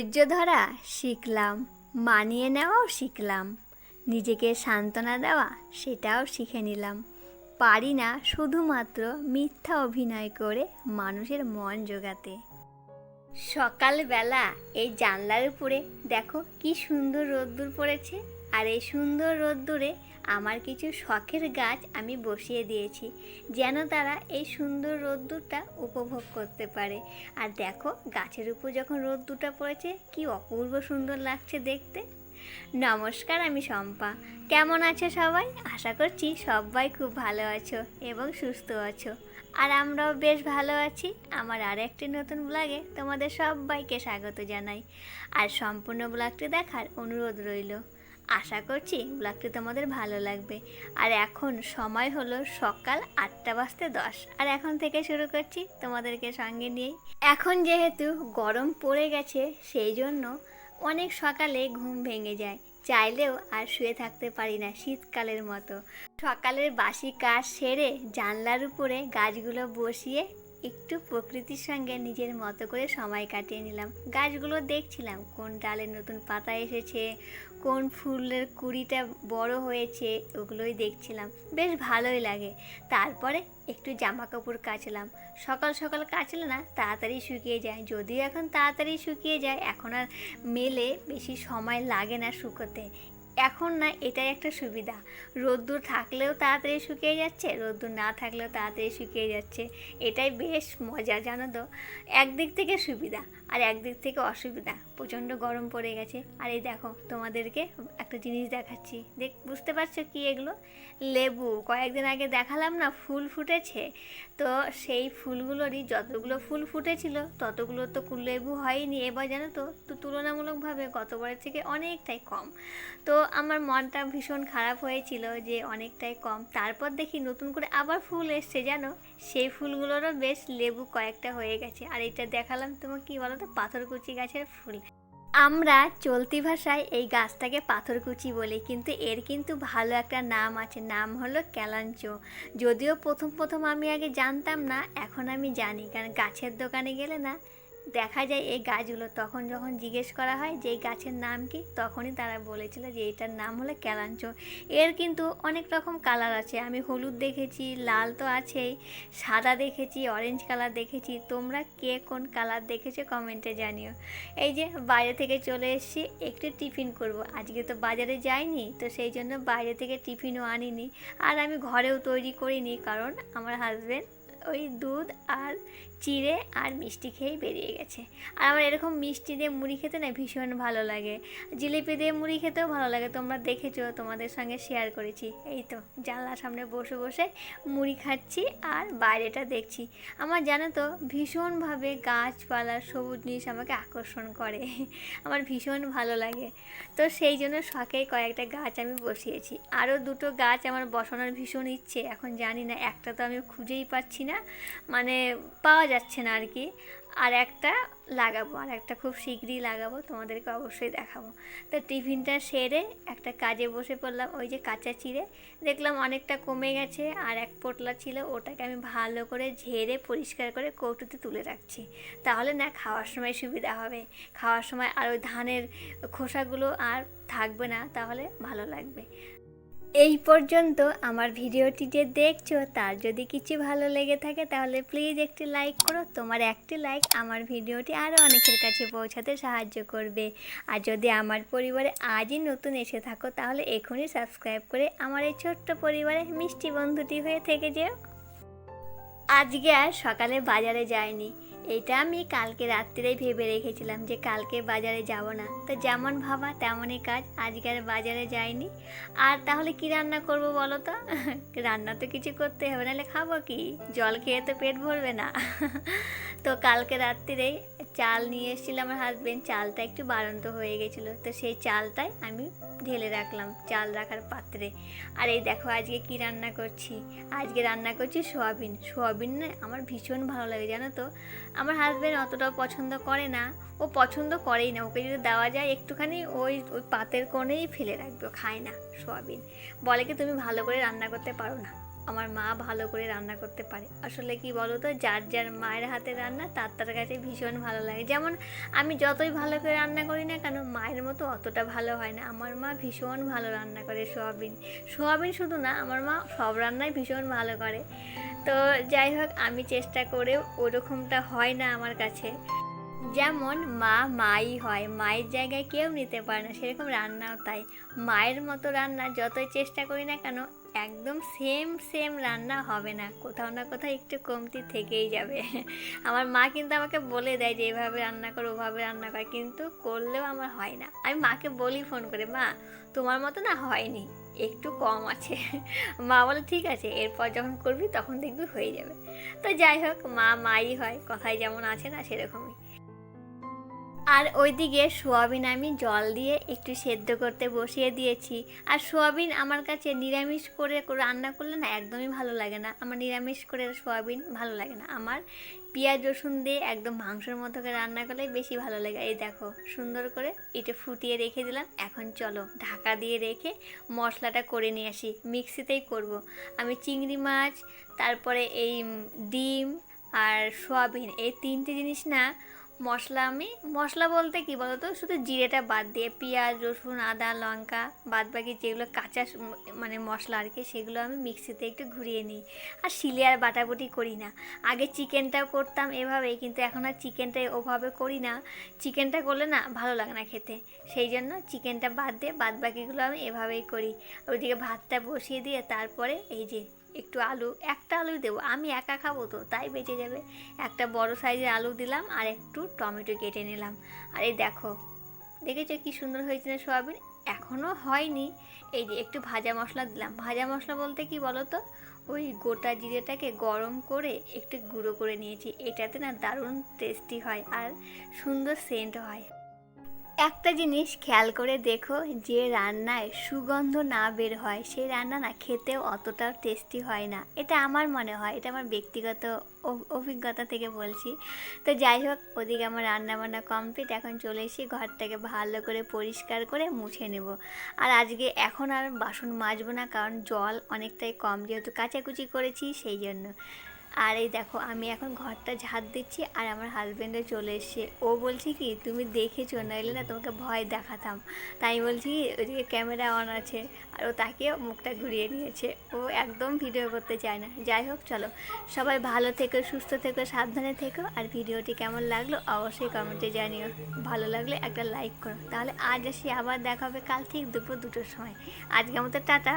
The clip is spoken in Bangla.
ধৈর্য ধরা শিখলাম, মানিয়ে নেওয়াও শিখলাম, নিজেকে সান্ত্বনা দেওয়া সেটাও শিখে নিলাম। পারি না শুধুমাত্র মিথ্যা অভিনয় করে মানুষের মন জোগাতে। সকালবেলা এই জানলার উপরে দেখো কি সুন্দর রোদ্দুর পড়েছে, আর এই সুন্দর রোদ্দুরে আমার কিছু শখের গাছ আমি বসিয়ে দিয়েছি, যেন তারা এই সুন্দর রোদ্দুরটা উপভোগ করতে পারে। আর দেখো, গাছের উপর যখন রোদ্দুরটা পড়েছে, কি অপূর্ব সুন্দর লাগছে দেখতে। নমস্কার, আমি শম্পা। কেমন আছো সবাই? আশা করছি সবাই খুব ভালো আছো এবং সুস্থ আছো। আর আমরাও বেশ ভালো আছি। আমার আর একটি নতুন ব্লগে তোমাদের সবাইকে স্বাগত জানাই। আর সম্পূর্ণ ব্লগটি দেখার অনুরোধ রইল। আশা করছি ব্লগটি তোমাদের ভালো লাগবে। আর এখন সময় হলো সকাল আটটা বাজতে দশ। আর এখন থেকে শুরু করছি তোমাদেরকে সঙ্গে নিয়েই। এখন যেহেতু গরম পড়ে গেছে, সেই জন্য অনেক সকালে ঘুম ভেঙে যায়। চাইলেও আর শুয়ে থাকতে পারি না শীতকালের মতো। সকালের বাসি কাজ সেরে জানলার উপরে গাছগুলো বসিয়ে একটু প্রকৃতির সঙ্গে নিজের মতো করে সময় কাটিয়ে নিলাম। গাছগুলো দেখছিলাম, কোন ডালে নতুন পাতা এসেছে, কোন ফুলের কুড়িটা বড় হয়েছে, ওগুলোই দেখছিলাম। বেশ ভালোই লাগে। তারপরে একটু জামা কাপড় কাচলাম। সকাল সকাল কাচলে না তাড়াতাড়ি শুকিয়ে যায়। যদিও এখন তাড়াতাড়ি শুকিয়ে যায়, এখন আর মেলে বেশি সময় লাগে না শুকোতে। এখন না, এটাই একটা সুবিধা। রোদ্দুর থাকলেও তাড়াতাড়ি শুকিয়ে যাচ্ছে, রোদ্দুর না থাকলেও তাড়াতাড়ি শুকিয়ে যাচ্ছে। এটাই বেশ মজা, জানো তো? একদিক থেকে সুবিধা আর একদিক থেকে অসুবিধা। প্রচণ্ড গরম পড়ে গেছে। আর এই দেখো, তোমাদেরকে একটা জিনিস দেখাচ্ছি। দেখ, বুঝতে পারছ কি এগুলো? লেবু। কয়েকদিন আগে দেখালাম না, ফুল ফুটেছে। তো সেই ফুলগুলোরই যতগুলো ফুল ফুটেছিল, ততগুলো তো লেবু হয়নি। এবার জানো তো তুলনামূলকভাবে গতবারের থেকে অনেকটাই কম। তো আমার মনটা ভীষণ খারাপ হয়েছিল যে অনেকটাই কম। তারপর দেখি নতুন করে আবার ফুল এসছে, জানো? সেই ফুলগুলোরও বেশ লেবু কয়েকটা হয়ে গেছে। আর এটা দেখালাম তোমার কি বলো তো পাথরকুচি গাছের ফুল। আমরা চলতি ভাষায় এই গাছটাকে পাথরকুচি বলি, কিন্তু এর কিন্তু ভালো একটা নাম আছে। নাম হলো ক্যালাঞ্চো যদিও প্রথম প্রথম আমি আগে জানতাম না, এখন আমি জানি। কারণ গাছের দোকানে গেলে না দেখা যায় এই গাছগুলো, তখন যখন জিজ্ঞেস করা হয় যে এই গাছের নাম কি, তখনই তারা বলেছিল যে এটার নাম হলো ক্যালাঞ্চো এর কিন্তু অনেক রকম কালার আছে। আমি হলুদ দেখেছি, লাল তো আছেই, সাদা দেখেছি অরেঞ্জ কালার দেখেছি। তোমরা কে কোন কালার দেখেছ কমেন্টে জানিও। এই যে বাইরে থেকে চলে এসেছি, একটু টিফিন করব। আজকে তো বাজারে যাইনি, তো সেই জন্য বাইরে থেকে টিফিনও আনিনি। আর আমি ঘরেও তৈরি করিনি, কারণ আমার হাজবেন্ড ওই দুধ আর চিড়ে আর মিষ্টি খেয়েই বেরিয়ে গেছে। আর আমার এরকম মিষ্টি দিয়ে মুড়ি খেতে না ভীষণ ভালো লাগে। জিলিপি দিয়ে মুড়ি খেতেও ভালো লাগে, তোমরা দেখেছ, তোমাদের সঙ্গে শেয়ার করেছি। এই তো, জানলার সামনে বসে বসে মুড়ি খাচ্ছি আর বাইরেটা দেখছি। আমার জানো তো, ভীষণভাবে গাছপালা, সবুজ জিনিস আমাকে আকর্ষণ করে। আমার ভীষণ ভালো লাগে। তো সেই জন্য শখে কয়েকটা গাছ আমি বসিয়েছি। আরও দুটো গাছ আমার বসানোর ভীষণ ইচ্ছে, এখন জানি না, একটা তো আমি খুঁজেই পাচ্ছি না। মানে পাওয়া যাচ্ছে না আর কি। আর একটা লাগাবো, আর একটা খুব শীঘ্রই লাগাবো, তোমাদেরকে অবশ্যই দেখাবো। তো টিফিনটা সেরে একটা কাজে বসে পড়লাম, ওই যে কাঁচা চিড়ে। দেখলাম অনেকটা কমে গেছে, আর এক পোটলা ছিল, ওটাকে আমি ভালো করে ঝেড়ে পরিষ্কার করে কৌটোতে তুলে রাখছি। তাহলে না, খাওয়ার সময় সুবিধা হবে। খাওয়ার সময় আর ওই ধানের খোসাগুলো আর থাকবে না, তাহলে ভালো লাগবে। এই পর্যন্ত আমার ভিডিওটি যে দেখছ, তার যদি কিছু ভালো লেগে থাকে, তাহলে প্লিজ একটি লাইক করো। তোমার একটি লাইক আমার ভিডিওটি আরও অনেকের কাছে পৌঁছাতে সাহায্য করবে। আর যদি আমার পরিবারে আজই নতুন এসে থাকো, তাহলে এখনই সাবস্ক্রাইব করে আমার এই ছোট্ট পরিবারে মিষ্টি বন্ধুটি হয়ে থেকে যেও। আজকে আর সকালে বাজারে যাইনি। এটা আমি কালকে রাত্রিরেই ভেবে রেখেছিলাম যে কালকে বাজারে যাব না। তো যেমন ভাবা তেমনই কাজ আজকে আর বাজারে যাইনি। আর তাহলে কি রান্না করব বলো তো? রান্না তো কিছু করতে হবে, নাহলে খাব কি? জল খেয়ে তো পেট ভরবে না। তো কালকে রাত্রিরেই চাল নিয়ে এসেছিল আমার হাজবেন্ড চালটা একটু বাড়ন্ত হয়ে গেছিল। তো সেই চালটাই আমি ঢেলে রাখলাম, চাল রাখার পাত্রে। আর এই দেখো আজকে কি রান্না করছি? আজকে রান্না করছি সোয়াবিন। সোয়াবিন না আমার ভীষণ ভালো লাগে, জানো তো? আমার হাজব্যান্ড অতটাও পছন্দ করে না। ও পছন্দ করেই না। ওকে যদি দেওয়া যায়, একটুখানি ওই ওই পাতের কোণেই ফেলে রাখবে। খায় না সোয়াবিন। বলে কি, তুমি ভালো করে রান্না করতে পারো না? আমার মা ভালো করে রান্না করতে পারে। আসলে কি বলো তো যার যার মায়ের হাতে রান্না, তার তার কাছে ভীষণ ভালো লাগে। যেমন আমি যতই ভালো করে রান্না করি না কেন, মায়ের মতো অতটা ভালো হয় না। আমার মা ভীষণ ভালো রান্না করে সোয়াবিন। সোয়াবিন শুধু না, আমার মা সব রান্নাই ভীষণ ভালো করে। তো যাই হোক, আমি চেষ্টা করে ওরকমটা হয় না আমার কাছে। যেমন মা মাই হয়, মায়ের জায়গায় কেউ নিতে পারে না, সেরকম রান্নাও তাই। মায়ের মতো রান্না যতই চেষ্টা করি না কেন, একদম সেম সেম রান্না হবে না। কোথাও না কোথাও একটু কমতি থেকেই যাবে। আমার মা কিন্তু আমাকে বলে দেয় যে, এভাবে রান্না করো, ওভাবে রান্না করে। কিন্তু করলেও আমার হয় না। আমি মাকে বলি ফোন করে, মা, তোমার মতো না হয়নি। একটু কম আছে। মা বলে, ঠিক আছে, এরপর যখন করবি তখন দেখবি হয়ে যাবে। তো যাই হোক, মা, মাই হয়, কথায় যেমন আছে না সেরকমই। আর ওইদিকে সোয়াবিন আমি জল দিয়ে একটু সেদ্ধ করতে বসিয়ে দিয়েছি। আর সোয়াবিন আমার কাছে নিরামিষ করে রান্না করলে না একদমই ভালো লাগে না। আমার নিরামিষ করে সোয়াবিন ভালো লাগে না। আমার পেঁয়াজ, রসুন দিয়ে একদম মাংসের মতো করে রান্না করলে বেশি ভালো লাগে। এই দেখো, সুন্দর করে এটা ফুটিয়ে রেখে দিলাম। এখন চলো ঢাকা দিয়ে রেখে মশলাটা করে নিয়ে আসি। মিক্সিতেই করব। আমি চিংড়ি মাছ, তারপরে এই ডিম আর সোয়াবিন, এই তিনটে জিনিস না মশলা আমি, মশলা বলতে কি বলতো? শুধু জিরেটা বাদ দিয়ে পেঁয়াজ, রসুন, আদা, লঙ্কা বাদ বাকি যেগুলো কাঁচা মানে মশলা আর কি, সেগুলো আমি মিক্সিতে একটু ঘুরিয়ে নিই। আর শিলে আর বাটাবুটি করি না। আগে চিকেনটাও করতাম এভাবেই, কিন্তু এখন আর চিকেনটা ওভাবে করি না। চিকেনটা করলে না ভালো লাগে না খেতে। সেই জন্য চিকেনটা বাদ দিয়ে বাদ বাকিগুলো আমি এভাবেই করি। ওইদিকে ভাতটা বসিয়ে দিয়ে তারপরে এই যে একটু আলু, একটা আলু দেবো। আমি একা খাব তো, তাই বেঁচে যাবে। একটা বড় সাইজের আলু দিলাম আর একটু টমেটো কেটে নিলাম। আর এই দেখো, দেখেছ কি সুন্দর হয়েছে না সোয়াবিন? এখনও হয়নি। এই যে একটু ভাজা মশলা দিলাম। ভাজা মশলা বলতে কি বলো তো ওই গোটা জিরেটাকে গরম করে একটু গুঁড়ো করে নিয়েছি। এটাতে না দারুণ টেস্টি হয় আর সুন্দর সেন্ট হয়। একটা জিনিস খেয়াল করে দেখো, যে রান্নায় সুগন্ধ না বের হয়, সেই রান্না না খেতেও অতটাও টেস্টি হয় না। এটা আমার মনে হয়, এটা আমার ব্যক্তিগত অভিজ্ঞতা থেকে বলছি। তো যাই হোক, ওদিকে আমার রান্না বান্না কমপ্লিট এখন চলে এসেছি ঘরটাকে ভালো করে পরিষ্কার করে মুছে নেব। আর আজকে এখন আর বাসন মাজবো না, কারণ জল অনেকটাই কম, যেহেতু কাচাকুচি করেছি, সেই জন্য। আর এই দেখো আমি এখন ঘরটা ঝাড় দিচ্ছি আর আমার হাজব্যান্ডও চলে এসছে। ও বলছে কি তুমি দেখেছ না এলে না তোমাকে ভয় দেখাতাম। তাই বলছি কি, ওইদিকে ক্যামেরা অন আছে। আর ও তাকে মুখটা ঘুরিয়ে নিয়েছে। ও একদম ভিডিও করতে চায় না। যাই হোক চলো। সবাই ভালো থেকো সুস্থ থেকো সাবধানে থেকো। আর ভিডিওটি কেমন লাগল অবশ্যই কমেন্টে জানিও। ভালো লাগলে একটা লাইক করো। তাহলে আজ আসি আবার দেখা হবে কাল ঠিক দুপুর দুটোর সময়। আজকে আমাদের টাটা।